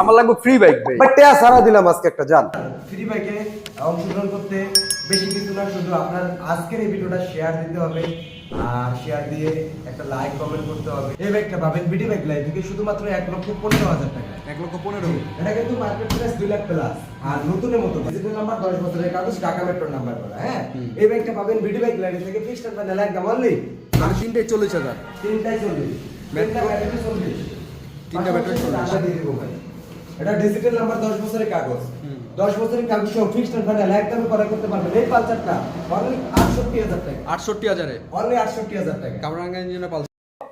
আমার লাগবে free bike ভাই। বাট টেয়া সারা দিলাম আজকে একটা জান। ফ্রি বাইকে অংশগ্রহণ করতে বেশি কিছু না শুধু আপনার আজকের এই ভিডিওটা শেয়ার দিতে হবে আর শেয়ার দিয়ে একটা লাইক কমেন্ট করতে হবে। এই বাইকটা পাবেন বিডি বাইক লাইভ থেকে শুধুমাত্র এক লক্ষ পনেরো হাজার টাকা। এক লক্ষ পনেরো। এটা কিন্তু মার্কেট প্রাইস দুই লাখ প্লাস আর নতুনের মতো। ডিজিটাল নাম্বার দশ বছরের কাগজ ঢাকা মেট্রো নাম্বার করা হ্যাঁ? এই বাইকটা পাবেন বিডি বাইক লাইভ থেকে ফিক্সড এন্ড ফাইনাল একদম অনলি আর তিনটে চল্লিশ হাজার। তিনটাই চল্লিশ। তিনটা ব্যাটারি চল্লিশ। তিনটা ব্যাটারি চল্লিশ। দিয়ে দেবো ভাই। এটা ডিজিটাল নাম্বার দশ বছরের কাগজ। দশ বছরের কাগজ সহ ফিক্সড এন্ড ফাইনাল একদম করা করতে পারবেন। এই পালসারটা অনলি আটষট্টি হাজার টাকা। আটষট্টি হাজারে? অনলি আটষট্টি হাজার টাকা। কামরাঙ্গা ইঞ্জিনের পালস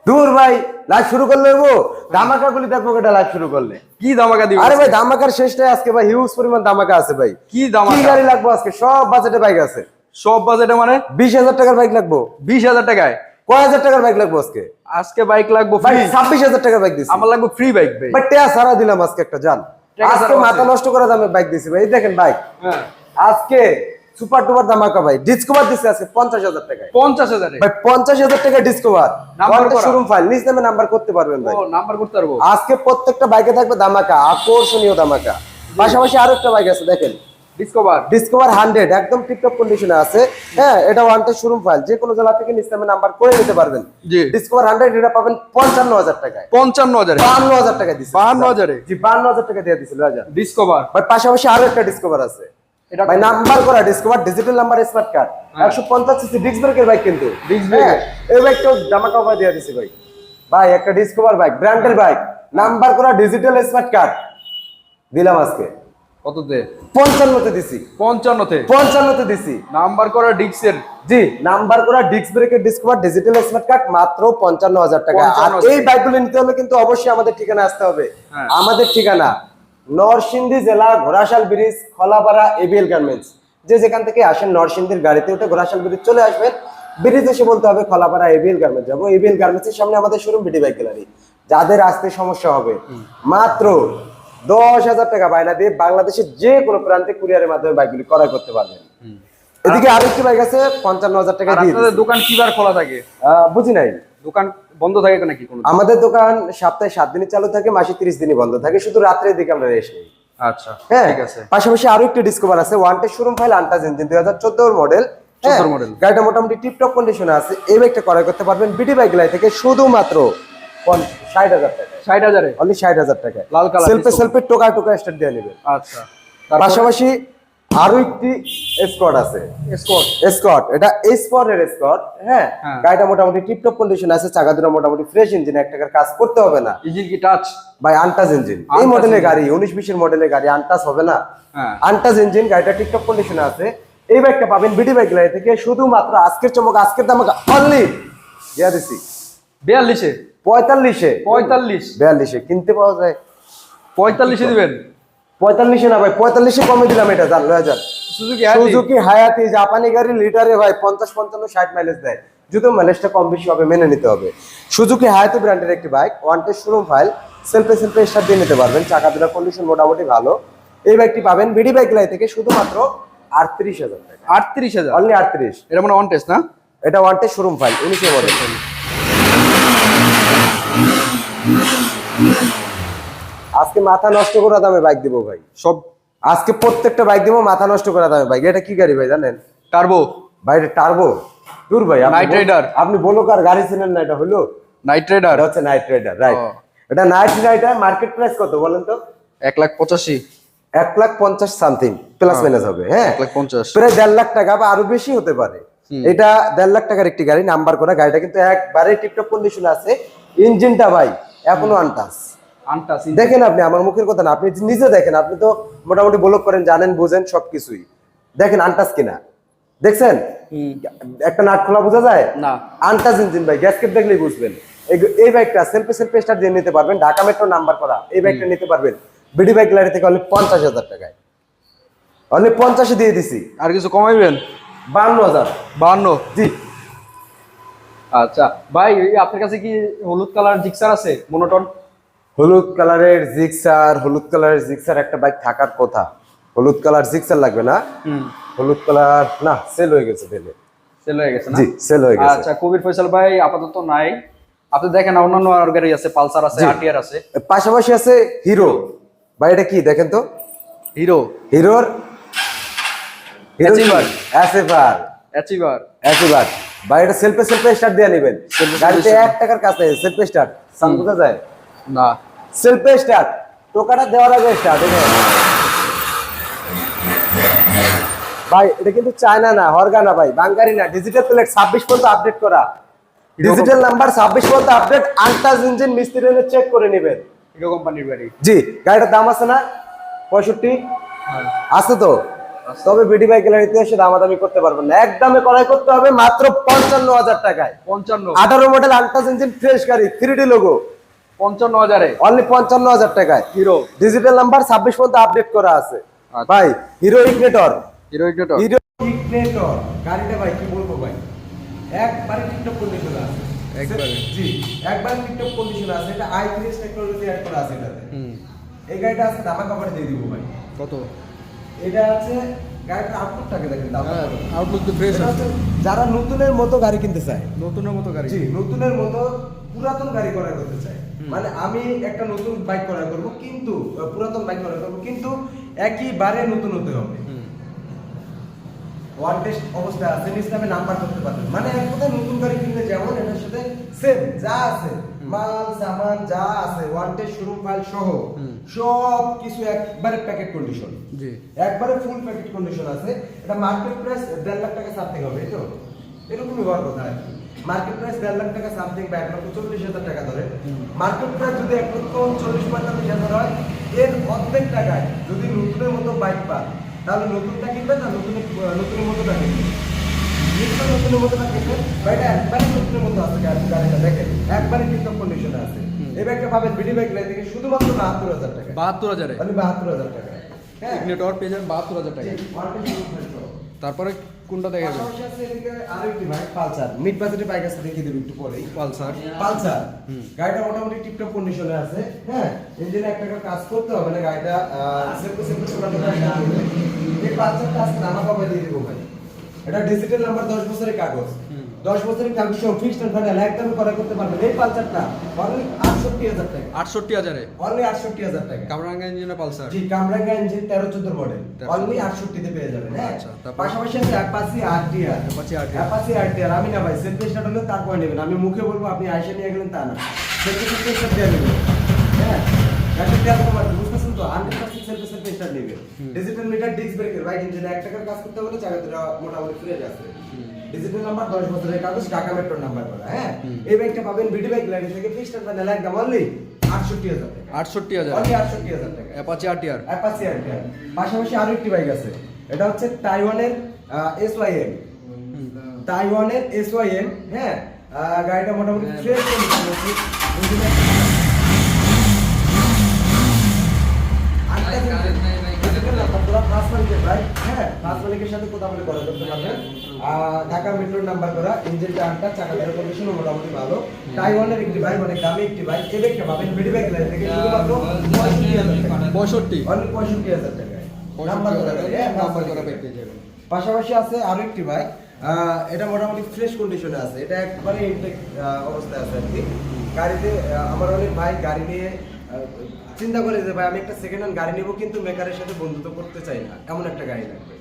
দূর ভাই লাইভ শুরু করলে গো ধামাকা গুলি দেখব এটা লাইভ শুরু করলে। কি দামাকা দিবে আরে ভাই ধামাকার শেষটাই আজকে ভাই হিউজ পরিমাণ ধামাকা আছে ভাই। কি কি গাড়ি লাগবো আজকে? সব বাজেটে বাইক আছে। সব বাজেটে মানে? বিশ হাজার টাকার বাইক লাগবো। বিশ হাজার টাকায়? কয় হাজার টাকার বাইক লাগবো আজকে? আজকে বাইক লাগবে ভাই ছাব্বিশ হাজার টাকার বাইক দিচ্ছি আমার লাগবে ফ্রি বাইক ভাই। বাট টেয়া সারা দিলাম আজকে একটা জান। আজকে মাথা নষ্ট করা দামে বাইক দিছি ভাই। এই দেখেন বাইক হ্যাঁ। আজকে সুপার টুপার ধামাকা ভাই। ডিসকভার দিচ্ছে আজকে পঞ্চাশ হাজার টাকায়। পঞ্চাশ হাজারে। ভাই পঞ্চাশ হাজার টাকা ডিসকভার নাম্বার করা। শোরুম ফাইল নিজ নামে নাম্বার করতে পারবেন ভাই। ও নাম্বার করতে পারব। আজকে প্রত্যেকটা বাইকে থাকবে ধামাকা আকর্ষণীয় ধামাকা। পাশাপাশি আরও একটা বাইক আছে দেখেন। ডিসকভার ডিসকভার হান্ড্রেড একদম টিপটপ কন্ডিশনে আছে। হ্যাঁ এটা ওয়ান টাইম শোরুম ফাইল যে কোনো জেলা থেকে নিজ নামে নাম্বার করে নিতে পারবেন। জি। ডিসকভার হান্ড্রেড এটা পাবেন পঞ্চান্ন হাজার টাকায়। পঞ্চান্ন হাজারে? বাহান্ন হাজার টাকা দিচ্ছে 52,000 এ? জি বাহান্ন হাজার টাকা দিয়ে দিছিল হাজার ডিসকভার ভাই পাশাপাশি আরও একটা ডিসকভার আছে। এটা ভাই নাম্বার করা Discover digital number smart card একশো পঞ্চাশ সিসি ডিস্ক ব্রেকের বাইক কিন্তু। Brake হ্যাঁ, এই বাইকটাও জামা কাপড় দিয়ে দিছি ভাই। ভাই একটা ডিসকভার বাইক ব্র্যান্ডের বাইক নাম্বার করা ডিজিটাল স্মার্ট কার্ড দিলাম আজকে। কততে? পঞ্চান্নতে দিছি। পঞ্চান্নতে? পঞ্চান্নতে দিছি। নাম্বার করা ডিক্সের? জি নাম্বার করা ডিস্ক ব্রেকের ডিসকভার ডিজিটাল স্মার্ট কার্ড মাত্র পঞ্চান্ন হাজার টাকা। আর এই বাইকগুলো নিতে হলে কিন্তু অবশ্যই আমাদের ঠিকানা আসতে হবে। হ্যাঁ। আমাদের ঠিকানা নরসিংদী জেলা Ghorashal bridge Khalapara ABL garments যে যেখান থেকে আসেন নরসিংদীর গাড়িতে উঠে ঘোড়াশাল ব্রিজ চলে আসবেন। ব্রিজ এসে বলতে হবে খলাপাড়া এবিএল গার্মেন্টস যাব। এবিএল গার্মেন্টসের সামনে আমাদের শোরুম বিডি বাইক গ্যালারি যাদের আসতে সমস্যা হবে। মাত্র দশ হাজার টাকা বায়না দিয়ে বাংলাদেশের যে কোনো প্রান্তে কুরিয়ারের মাধ্যমে বাইকগুলি ক্রয় করতে পারবেন। এদিকে আরেকটি বাইক আছে পঞ্চান্ন হাজার টাকা দিয়ে। দোকান কিবার খোলা থাকে? বুঝি নাই। দোকান বন্ধ থাকে নাকি কোনো আমাদের দোকান সপ্তাহে সাত দিনই চালু থাকে মাসে তিরিশ দিনই বন্ধ থাকে শুধু রাত্রের দিকে আমরা রেস্ট নিই। আচ্ছা হ্যাঁ ঠিক আছে। পাশাপাশি আরও একটি ডিসকভার আছে one test showroom file untouched engine দুই হাজার চোদ্দোর মডেল 14 এর model। গাড়িটা মোটামুটি টিপটপ কন্ডিশনে আছে এই বাইকটা ক্রয় করতে পারবেন বিডি বাইক লাই থেকে শুধুমাত্র ষাট হাজার টাকা। ষাট হাজারে? অনলি ষাট হাজার টাকা লাল colour সেলফে discover। সেলফে টোকা টোকা স্টার্ট দিয়ে নেবে আচ্ছা। পাশাপাশি আরও একটি স্কট আছে। স্কট স্কট এটা স্পটের স্কট হ্যাঁ? হ্যাঁ। গাড়িটা মোটামুটি টিপটপ কন্ডিশন আছে চাকা দুটো মোটামুটি ফ্রেশ ইঞ্জিন এক টাকার কাজ করতে হবে না। ইঞ্জিন কি টাচ ভাই আনটাস ইঞ্জিন এই মডেলের গাড়ি উনিশ বিশের মডেলের গাড়ি হবে না। হ্যাঁ। ইঞ্জিন গাড়িটা টিকটক কন্ডিশনে আছে। এই বাইকটা পাবেন বিডি বাইক থেকে শুধুমাত্র আজকের চমক আজকের দাম অনলি দিয়া দিছি। বিয়াল্লিশে? পঁয়তাল্লিশে? পঁয়তাল্লিশ। বিয়াল্লিশে কিনতে পাওয়া যায়। পঁয়তাল্লিশে দিবেন? পঁয়তাল্লিশে না ভাই পঁয়তাল্লিশে কমে দিলাম এটা জান লয় হাজার সুজুকি সুজুকি হায়াতি জাপানি গাড়ি লিটারে ভাই পঞ্চাশ পঞ্চান্ন ষাট মাইলেজ দেয়। যদিও মাইলেজটা কম বেশি হবে মেনে নিতে হবে। সুজুকি হায়াতি ব্র্যান্ডের একটি bike one test showroom file সেলফে সেলফে স্টার্ট দিয়ে নিতে পারবেন চাকা দুটার কন্ডিশন মোটামুটি ভালো। এই বাইকটি পাবেন বিডি বাইক লাই থেকে শুধুমাত্র আটত্রিশ হাজার আটত্রিশ হাজার? অনলি আটত্রিশ। এটা মানে অন টেস্ট না? এটা ওয়ান টেস্ট শোরুম ফাইল উনিশে মডেল আজকে মাথা নষ্ট করা দামে বাইক দিব ভাই। সব আজকে প্রত্যেকটা বাইক দিব মাথা নষ্ট করা দামে বাইক এটা কি গাড়ি ভাই জানেন? টার্বো ভাই টার্বো দূর ভাই বল- Rider। আপনি বলো কার গাড়ি চিনেন না এটা হলো? নাইট রাইডার হচ্ছে নাইট রাইডার রাইট এটা নাইট রাইডার মার্কেট প্রাইস কত বলেন তো? এক লাখ পঁচাশি। এক লাখ পঞ্চাশ সামথিং প্লাস মাইনাস হবে হ্যাঁ? এক লাখ পঞ্চাশ। প্রায় দেড় লাখ টাকা বা আরও বেশি হতে পারে। এটা দেড় লাখ টাকার একটি গাড়ি নাম্বার করা। গাড়িটা কিন্তু একবারে টিপটপ কন্ডিশন আছে। ইঞ্জিনটা ভাই এখনও আনটাস আনটাস দেখেন আপনি আমার মুখের কথা না আপনি নিজে দেখেন আপনি তো মোটামুটি ব্লক করেন জানেন বুঝেন সবকিছুই। দেখেন আনটাস কিনা। দেখছেন? একটা নাট খোলা বোঝা যায়? না। আনটাস ইঞ্জিন ভাই গ্যাসকেট দেখলেই বুঝবেন। এই- বাইকটা সেলফে সেলফে স্টার্ট দিয়ে নিতে পারবেন ঢাকা মেট্রো নাম্বার করা। এই বাইকটা নিতে পারবেন। বিডি বাইক লাইট থেকে অনলি পঞ্চাশ হাজার টাকায়। অনলি পঞ্চাশে দিয়ে দিছি। আর কিছু কমাইবেন? বান্ন হাজার। বান্ন। জি। আচ্ছা ভাই আপনার কাছে কি হলুদ কালার জিক্সার আছে? মনোটন হলুদ কালারের জিক্সার হলুদ কালারের জিক্সার একটা বাইক থাকার কথা। হলুদ কালার জিক্সার লাগবে না? হলুদ কালার না সেল হয়ে গেছে ফেলে সেল হয়ে গেছে না? জি সেল হয়ে গেছে। আচ্ছা কবির ফয়সাল ভাই আপাতত নাই। আপনি দেখেন অন্যান্য আর গাড়ি আছে পালসার আছে আরটিআর আছে। পাশাপাশি আছে হিরো ভাই এটা কি দেখেন তো? হিরো হিরোর Achiever. অ্যাসেভার অ্যাচিভার অ্যাসেভার ভাই এটা সেলফে সেলফে স্টার্ট দিয়ে নেবেন। গাড়িতে এক টাকার নেই সেলফে স্টার্ট বোঝা যায়? না। সেলফে স্টার্ট টোকাটা দেওয়ার আগে স্টার্ট ভাই এটা কিন্তু চায়না না হরগা না ভাই বাঙ্গারি না। ডিজিটাল প্লেট ছাব্বিশ পর্যন্ত আপডেট করা। ডিজিটাল নাম্বার ছাব্বিশ পর্যন্ত আপডেট আনটাচ ইঞ্জিন মিস্ত্রি চেক করে নেবেন। কোম্পানির গাড়ি। জি গাড়িটার দাম আছে না? পঁয়ষট্টি? হ্যাঁ। আছে তো? তবে বিডি বাইক গ্যালারিতে এসে দামাদামি করতে পারবেন না। একদমে করাই করতে হবে মাত্র পঞ্চান্ন হাজার টাকায়। পঞ্চান্ন। আঠারো মডেল আনটাচ ইঞ্জিন ফ্রেশ গাড়ি থ্রি ডি লোগো পঞ্চান্ন হাজারে। অনলি পঞ্চান্ন হাজার টাকায়। হিরো ডিজিটাল নাম্বার ছাব্বিশ পর্যন্ত আপডেট করা আছে। আচ্ছা। ভাই Hero Ignitor Hero Ignitor Hero Ignitor গাড়িটা ভাই কি বলব ভাই? একবারে টিপটপ কন্ডিশন আছে। একবারে। জি একবারে টিপটপ কন্ডিশন আছে। এটা আই টেকনোলজি অ্যাড করা আছে। এটাতে এই গাড়িটা আছে দামা কাপড় দিয়ে দিব ভাই। কত? এটা আছে গাড়িটার আউটলুকটাকে দেখেন হ্যাঁ আউটলুক তো ফ্রেশ আছে। যারা নতুনের মতো গাড়ি কিনতে চায়। নতুনের মতো গাড়ি। জি নতুনের মতো পুরাতন গাড়ি ক্রয় করতে চাই মানে আমি একটা নতুন বাইক ক্রয় করব কিন্তু পুরাতন বাইক ক্রয় করব কিন্তু একইবারে নতুন হতে হবে। ওয়ান টেস্ট অবস্থা আছে নিশ্চিত নাম্বার করতে পারবেন মানে এক কথায় নতুন গাড়ি কিনলে যেমন এটার সাথে সেম যা আছে। মাল সামান যা আছে ওয়ান টেস্ট শোরুম ফাইল সহ সব কিছু একবারে প্যাকেট কন্ডিশন জি। একবারে ফুল প্যাকেট কন্ডিশন আছে। এটা মার্কেট প্রাইস দেড় লাখ টাকা সামথিং হবে তো? এরকমই হওয়ার কথা আর কি মার্কেট প্রাইস দেড় লাখ টাকা সামথিং বা এক লক্ষ চল্লিশ হাজার টাকা ধরে। মার্কেট প্রাইস যদি এক লক্ষ চল্লিশ পঁয়তাল্লিশ হাজার হয় এর অর্ধেক টাকায় যদি নতুনের মতো বাইক পান তাহলে নতুনটা কিনবেন না? নতুন নতুনের মতোটা কিনবেন একবারে আছে এই ব্যাগ শুধুমাত্র হাজার টাকা বাহাত্তর হাজারে বাহাত্তর হাজার টাকা। হ্যাঁ তারপরে কোনটা দেখা যাবে একটু পরেই পালসার পালসার গাড়িটা মোটামুটি আছে হ্যাঁ ইঞ্জিনে এক টাকা কাজ করতে হবে না গাড়িটা নামা কবে দিয়ে দেবো ভাই এটা ডিজিটাল নাম্বার দশ বছরের কাগজ। দশ বছরের কাগজ সহ ফিক্সড এন্ড ফাইনাল একদম করা করতে পারবেন। এই পালসারটা অনলি আটষট্টি হাজার টাকা। আটষট্টি হাজারে? অনলি আটষট্টি হাজার টাকা। কামরাঙ্গা ইঞ্জিনের পালসার? জি কামরাঙ্গা ইঞ্জিন তেরো চোদ্দ মডেল তেরো অনলি চোদ্দ। আটষট্টিতে পেয়ে যাবেন হ্যাঁ? আচ্ছা, তারপর? পাশাপাশি আছে Apache RTR Apache RTR Apache RTR আমি না ভাই সেলফি স্টার্ট হলে তারপর নেবেন আমি মুখে বলব আপনি আইসা নিয়ে গেলেন তা না। সেলফি স্টার্ট দিয়ে নেবেন। হ্যাঁ? তেল কমার বুঝতেছেন তো? হান্ড্রেড সেলফি সেলফি স্টার্ট নেবে। ডিজিটাল মিটার ডিস্ক ব্রেকের বাইক ইঞ্জিনে এক টাকার কাজ করতে হলে চাকা দুটা মোটামুটি ফ্রেশ আছে ডিজিটাল নাম্বার দশ বছরের কাগজ ঢাকা মেট্রোর নাম্বার করা হ্যাঁ। এই বাইকটা পাবেন বিডি বাইক লাইন থেকে ফিক্সড ফাইনাল একদম অনলি আটষট্টি হাজার টাকা। আটষট্টি হাজার। অনলি আটষট্টি হাজার টাকা। অ্যাপাচি আরটিআর অ্যাপাচি আরটিআর পাশাপাশি আরও একটি বাইক আছে। এটা হচ্ছে তাইওয়ানের এসওয়াইএম তাইওয়ানের এসওয়াইএম হ্যাঁ? আহ, গাড়িটা মোটামুটি ফ্রেশ কন্ডিশন আছে ইঞ্জিনে আটটা digital number, পুরা first মালিকের বাইক, হ্যাঁ, first মালিকের সাথে কথা বলে করা করতে পারবেন। আহ, পাশাপাশি আছে আরও একটি বাইক এটা মোটামুটি ফ্রেশ কন্ডিশনে আছে এটা একবারে অবস্থায় আছে আর কি গাড়িতে আমার অনেক ভাই গাড়ি নিয়ে চিন্তা করে যে ভাই আমি একটা সেকেন্ড হ্যান্ড গাড়ি নেব কিন্তু মেকারের সাথে বন্ধুত্ব করতে চাই না। এমন একটা গাড়ি লাগবে।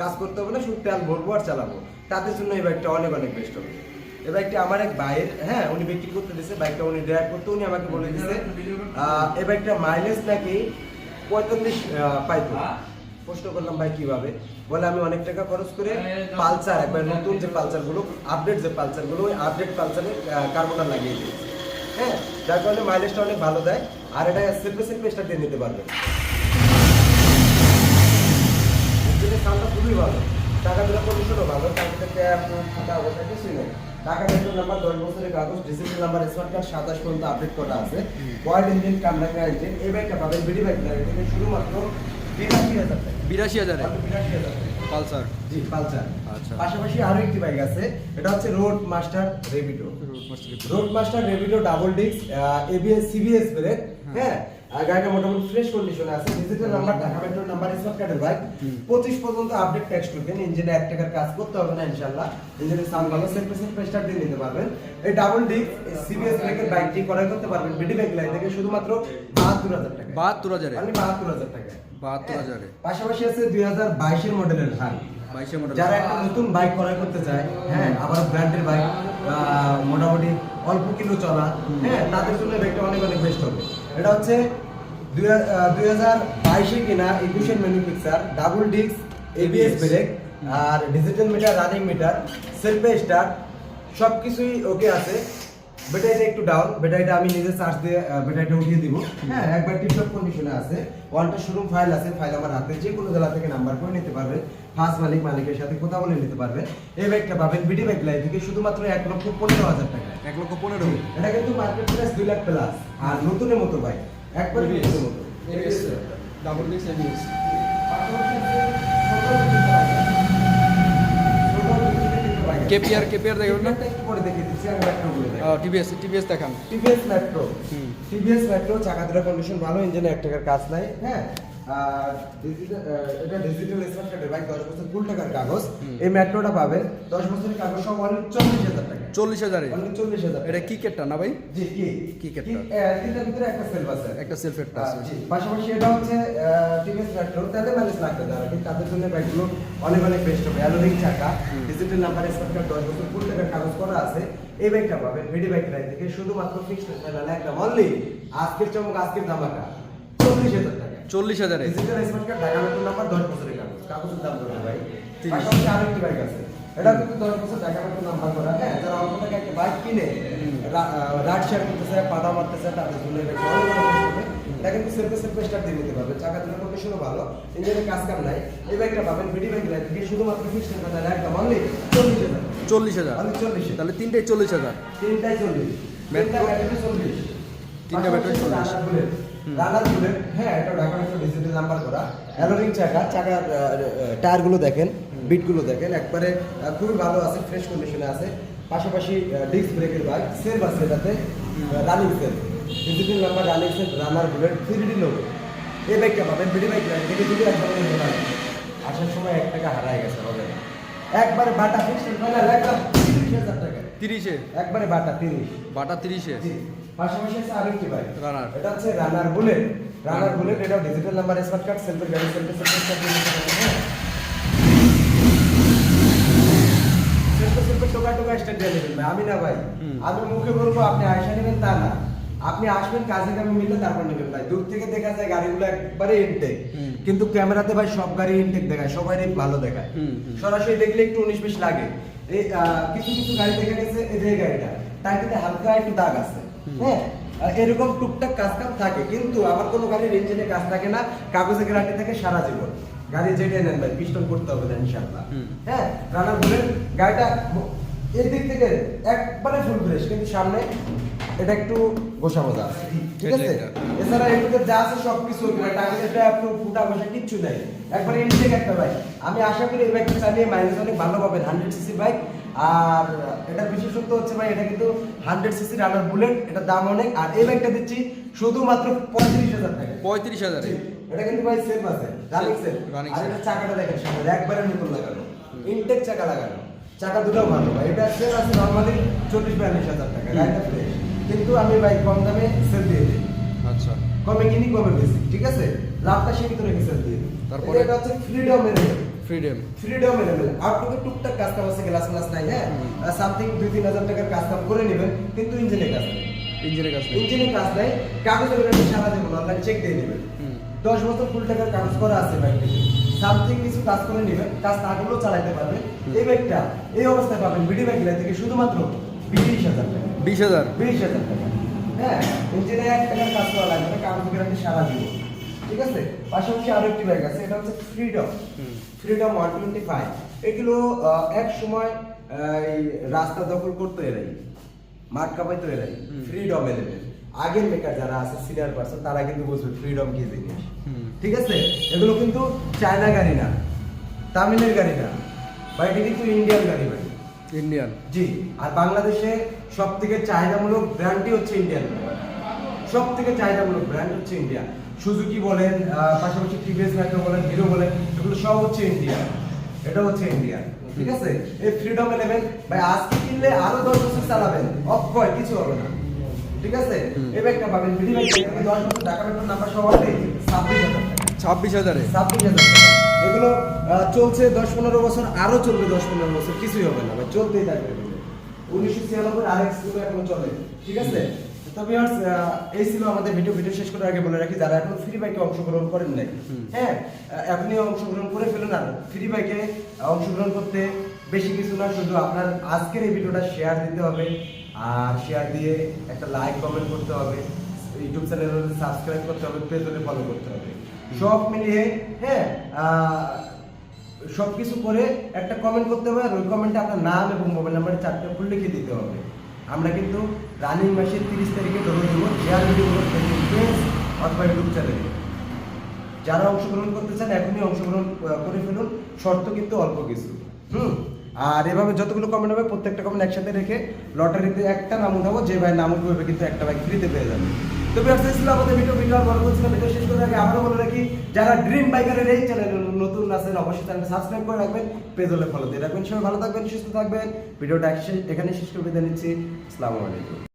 কাজ করতে হবে না শুধু তেল ভরবো আর চালাবো। তাদের জন্য এই বাইকটা অনেক অনেক বেস্ট হবে। এই বাইকটা আমার এক ভাইয়ের হ্যাঁ উনি বিক্রি করতে দিয়েছে বাইকটা উনি ড্রাইভ করতে উনি আমাকে বলে আহ, এই বাইকটা মাইলেজ নাকি পঁয়তাল্লিশ পাইতো। প্রশ্ন করলাম ভাই কীভাবে? বলে আমি অনেক টাকা খরচ করে পালসার একবার নতুন যে পালসারগুলো আপডেট যে পালসারগুলো ওই আপডেট পালসারে কার্বোনার লাগিয়ে দিয়েছে। হ্যাঁ যার কারণে মাইলেজটা অনেক ভালো দেয় আর এটা সেলফে সেলফে স্টার্ট দিয়ে নিতে পারবে। সাউন্ডটা খুবই ভালো। টাকা দিলে কন্ডিশনও ভালো টাকা থেকে ফাঁকা অবস্থা কিছুই নেই। টাকা মেট্রো নাম্বার দশ বছরের কাগজ ডিজিটাল নাম্বার স্মার্ট কার্ড সাতাশ পর্যন্ত আপডেট করা আছে। ওয়ার্ড ইঞ্জিন কামরাঙ্গা ইঞ্জিন এই বাইকটা পাবেন বিডি বাইক শুধুমাত্র বিরাশি হাজার বিরাশি হাজারে? বিরাশি হাজার পালসার? জি পালসার। আচ্ছা। পাশাপাশি আরও একটি বাইক আছে এটা হচ্ছে রোড মাস্টার রেবিডো road master রেভিডো double disc ABS CBS brake হ্যাঁ। গাড়িটা মোটামুটি ফ্রেশ কন্ডিশনে আছে। Digital number Dhaka metro number smart কার্ডের বাইক পঁচিশ পর্যন্ত আপডেট ট্যাক্স ঢুকবেন ইঞ্জিনে এক টাকার কাজ করতে হবে না ইনশাল্লাহ ইঞ্জিনের সাউন্ড ভালো সেলফ সেলফ স্টার্ট দিয়ে নিতে পারবেন। এই ডাবল ডিপ সিবিএস ব্রেকের বাইকটি ক্রয় করতে পারবেন। বিডি ব্যাগ লাইন থেকে শুধুমাত্র বাহাত্তর হাজার টাকা বাহাত্তর হাজারে? বাহাত্তর হাজার টাকা বাহাত্তর হাজারে। পাশাপাশি আছে দুই হাজার বাইশের মডেলের হাই বাইশে মডেল যারা একটা নতুন বাইক ক্রয় করতে চায় হ্যাঁ আবার ব্র্যান্ডের বাইক মোটামুটি অল্প কিলো চলা হ্যাঁ তাদের জন্য বাইকটা অনেক অনেক বেস্ট হবে। এটা হচ্ছে দুই হাজার বাইশে কিনা একুশের manufacture double disc ABS brake আর ডিজিটাল মিটার রানিং মিটার সেলফে স্টার্ট সব কিছুই ওকে আছে। ব্যাটারিটা একটু ডাউন ব্যাটারিটা আমি নিজে চার্জ দিয়ে ব্যাটারিটা উঠিয়ে দিব। হ্যাঁ একবার টিপটপ কন্ডিশনে আছে। ওয়ানটা শোরুম ফাইল আছে ফাইল আমার হাতে যে কোনো জেলা থেকে নাম্বার করে নিতে পারবেন ফার্স্ট মালিক মালিকের সাথে কথা বলে নিতে পারবেন এই ব্যাগটা পাবেন বিডি ব্যাগ লাইন থেকে শুধুমাত্র এক লক্ষ পনেরো হাজার টাকা। এক লক্ষ পনেরো? এটা কিন্তু মার্কেট প্রাইস দুই লাখ প্লাস আর নতুনের মতো বাইক একবার নতুনের মতো। ডাবল ডিস্ক কেপিআর কেপিআর দেখবেন না? পরে দেখিয়ে দিচ্ছি আমি বলে দেখ টিভিএস টিভিএস দেখান। TVS Metro. টিভিএস মেট্রো চাকা দুটো কন্ডিশন ভালো ইঞ্জিনে এক টাকার কাজ নাই হ্যাঁ? এটা ডিজিটাল স্মার্ট কার্ডের বাইক দশ বছর ফুল টাকার কাগজ। এই মেট্রোটা পাবে। দশ বছরের কাগজ সব অনলি চল্লিশ হাজার টাকা। চল্লিশ হাজারে? চল্লিশ হাজার এটা কি না ভাই? জি কি? কি কেটটা? কি, আহ, তিনটার ভিতরে একটা সেলফ আছে। একটা সেলফেরটা আছে। পাশাপাশি এটা হচ্ছে টিভিএস মেট্রো তাদের মাইলেজ লাগবে না কিন্তু তাদের জন্য বাইকগুলো অনেক অনেক বেস্ট হবে। অ্যালোরিং চাকা ডিজিটাল নাম্বার স্মার্ট কার্ড দশ বছর টাকার কাগজ করা আছে। এই বাইকটা পাবেন ভিডি বাইক রাইড থেকে শুধুমাত্র ফিক্সড ফাইনাল একদম অনলি আজকের চমক আজকের ধামাকা। চল্লিশ হাজার চল্লিশ হাজারে digital smart card Dhaka metro number দশ বছরের কাগজ। কাগজের দাম কত ভাই। বাইক আছে। এটা কিন্তু দশ বছর ঢাকা মেট্রো নাম্বার করা হ্যাঁ? যারা অল্প টাকা একটা বাইক কিনে রাইড শেয়ার করতেছে পাটা মারতেছে তাদের জন্য এই বাইকটা অনেক অনেক বেশি হবে। এটা কিন্তু সেলফে সেলফে স্টার্ট দিয়ে নিতে পারবে। চাকা কন্ডিশনও ভালো ইঞ্জিনের কাজ কাম নাই। এই বাইকটা পাবেন ভিডি বাইক থেকে শুধুমাত্র একদম অনলি চল্লিশ হাজার। চল্লিশ হাজার। অনলি চল্লিশ। তাহলে তিনটাই চল্লিশ হাজার। তিনটাই চল্লিশ। ব্যাটারি চল্লিশ। তিনটা ব্যাটারি চল্লিশ। রানার বুলেট হ্যাঁ এটা ঢাকা মেট্রো ডিজিটাল নাম্বার করা। অ্যালোরিং চাকা চাকার টায়ারগুলো দেখেন বিটগুলো দেখেন। একবারে খুবই ভালো আছে ফ্রেশ কন্ডিশনে আছে। পাশাপাশি ডিস্ক ব্রেকের বাইক সেলফ আছে এটাতে। Running self digital number running self runner bullet three D logo এই বাইকটা পাবেন বিডি বাইক যদি একবার আসার সময় এক টাকা হারায় গেছে না। একবারে বাটা ফিক্সড ফাইনাল একদম তিরিশ হাজার টাকা। তিরিশে? একবারে বাটা তিরিশ। বাটা তিরিশে? পাশাপাশি আছে আরেকটি বাইক রানার এটা হচ্ছে রানার বুলেট রানার বুলেট এটা ডিজিটাল নাম্বার স্মার্ট কার্ড সেলফের গাড়ি সেলফে। আমি না ভাই। আমি মুখে বলব আপনি আয়সা নেবেন তা না। আপনি আসবেন কাজে কামে মিলে তারপর নেবেন ভাই। দূর থেকে দেখা যায় গাড়িগুলো একবারে ইনটেক। কিন্তু ক্যামেরাতে ভাই সব গাড়ি ইনটেক দেখায় সবারই ভালো দেখায়। সরাসরি দেখলে একটু উনিশ বিশ লাগে। কিছু কিছু গাড়ি দেখা গেছে এই যে গাড়িটা তার কিন্তু হালকা একটু দাগ আছে। হ্যাঁ এরকম টুকটাক কাজ কাম থাকে কিন্তু আমার কোনো গাড়ির ইঞ্জিনে কাজ থাকে না কাগজে গ্যারান্টি থাকে সারা জীবন। গাড়ি যেটাই নেন ভাই পিস্টন করতে হবে না ইনশাআল্লাহ। হুম। হ্যাঁ রানার বুলেট গাড়িটা এই দিক থেকে একবারে ফুল ফ্রেশ কিন্তু সামনে এটা একটু গোসা মজা আছে? ঠিক আছে এছাড়া এগুলোতে যা আছে সব কিছু টাকাটা একটু ফুটা বসে কিচ্ছু নেই। একবারে ইনটেক একটা বাইক আমি আশা করি এই বাইকটা চালিয়ে মাইলেজ অনেক ভালো পাবেন হান্ড্রেড সিসি বাইক আর এটা বিশেষত্ব হচ্ছে ভাই এটা কিন্তু হান্ড্রেড সিসি রানার বুলেট এটা দাম অনেক। আর এই বাইকটা দিচ্ছি শুধুমাত্র পঁয়ত্রিশ হাজার টাকা। পঁয়ত্রিশ হাজার। এটা কিন্তু ভাই সেফ আছে রানিং সেফ আর এটা চাকাটা দেখেন সামনে একবারে নতুন লাগানো। ইনটেক চাকা লাগানো। চাকা দুটো ভালো ভাই এটা সেফ আছে নর্মালি চল্লিশ বিয়াল্লিশ হাজার টাকা গাড়িটা ফ্রেশ কিন্তু আমি ভাই কম দামে সেল দিয়ে দিই। আচ্ছা। কমে কিনি কমে বেশি ঠিক আছে? লাভটা সীমিত রেখে সেল দিয়ে দিই। তারপরে? এটা হচ্ছে Freedom element Freedom Freedom element আউটলুকে টুকটাক কাজ কাম আছে গ্লাস গ্লাস নাই হ্যাঁ? সামথিং দুই তিন হাজার টাকার কাজ কাম করে নেবেন কিন্তু ইঞ্জিনে কাজ নেই। ইঞ্জিনের কাছে ইঞ্জিনে কাজ নেই কাগজে করে সারা দেবো অনলাইন চেক দিয়ে নেবেন। দশ বছর ফুল টাকার কাগজ করা আছে বাইকটিতে সামথিং কিছু কাজ করে নেবেন কাজ না করলেও চালাতে পারবেন। এই বাইকটা এই অবস্থায় পাবেন বিডি বাইক থেকে শুধুমাত্র বিশ হাজার টাকা। বিশ হাজার? বিশ হাজার টাকা। হ্যাঁ ইঞ্জিনে এক টাকার কাজ করা লাগবে কাগজ গ্যারান্টি সারা দিব ঠিক আছে? পাশাপাশি আরও একটি ব্যাগ আছে এটা হচ্ছে Freedom Freedom one twenty five এগুলো এক সময় রাস্তা দখল করতো এরাই। মাঠ কাপাইতো এরাই। ফ্রিডম এলেভেন আগের মেকার যারা আছে সিনিয়র পার্সন তারা কিন্তু বুঝবে ফ্রিডম কি জিনিস? ঠিক আছে? এগুলো কিন্তু চায়না গাড়ি না তামিলের গাড়ি না বা এটা কিন্তু ইন্ডিয়ান গাড়ি ভাই। ইন্ডিয়ান জি আর বাংলাদেশে সব থেকে চাহিদামূলক ব্র্যান্ডই হচ্ছে ইন্ডিয়ান সব থেকে চাহিদামূলক ব্র্যান্ড হচ্ছে ইন্ডিয়া সুজুকি বলেন পাশাপাশি টিভিএস মেট্রো বলেন হিরো বলেন এগুলো সব হচ্ছে ইন্ডিয়া এটা হচ্ছে ইন্ডিয়া ঠিক আছে? এই ফ্রিডম ইলেভেন ভাই আজকে কিনলে আরও দশ বছর চালাবেন। অক্ষয় কিছু হবে না। ঠিক আছে? এই ব্যাগটা পাবেন বিডি দশ বছর নাম্বার সহ আছে ছাব্বিশ হাজার ছাব্বিশ হাজারে? ছাব্বিশ হাজার টাকা। এগুলো চলছে দশ পনেরো বছর আরও চলবে দশ পনেরো বছর কিছুই হবে না ভাই চলতেই থাকবে। উনিশশো ছিয়ানব্বই আর এক্স এখনও চলে। ঠিক আছে? তো আহ, এই ছিল আমাদের ভিডিও ভিডিও শেষ করার আগে বলে রাখি যারা এখন ফ্রি বাইকে অংশগ্রহণ করেন নাই হ্যাঁ এখনই অংশগ্রহণ করে ফেলুন আর ফ্রি বাইকে অংশগ্রহণ করতে বেশি কিছু না শুধু আপনার আজকের এই ভিডিওটা শেয়ার দিতে হবে আর শেয়ার দিয়ে একটা লাইক কমেন্ট করতে হবে ইউটিউব চ্যানেল সাবস্ক্রাইব করতে হবে পেজ ফলো করতে হবে। সব মিলিয়ে হ্যাঁ সব কিছু করে একটা কমেন্ট করতে হবে আর ওই কমেন্টে আপনার নাম এবং মোবাইল নাম্বার চারটে ফুল লিখে দিতে হবে। আমরা কিন্তু রানিং মাসের তিরিশ তারিখে ধরে দেবো ভিডিও পেজ অথবা ইউটিউব চ্যানেলে যারা অংশগ্রহণ করতে চান, এখনই অংশগ্রহণ করে ফেলুন, শর্ত কিন্তু অল্প কিছু। হুম? আর এভাবে যতগুলো কমেন্ট হবে, প্রত্যেকটা কমেন্ট একসাথে রেখে লটারিতে একটা নাম উঠাবো, যে ভাই নাম উঠবে কিন্তু একটা বাইক ফ্রিতে পেয়ে যাবে। তো ছিল আমাদের ভিডিও ভিডিও আর বড় করছিলাম ভিডিও শেষ করে আগে বলে রাখি, যারা ড্রিম বাইকারের এই চ্যানেল নতুন আছেন, অবশ্যই চ্যানেল সাবস্ক্রাইব করে রাখবেন পেজ হলে ফলো দিয়ে রাখবেন। সবাই ভালো থাকবেন, সুস্থ থাকবেন। ভিডিওটা এখানে শেষ করে বিদায় নিচ্ছি। আসসালামু আলাইকুম।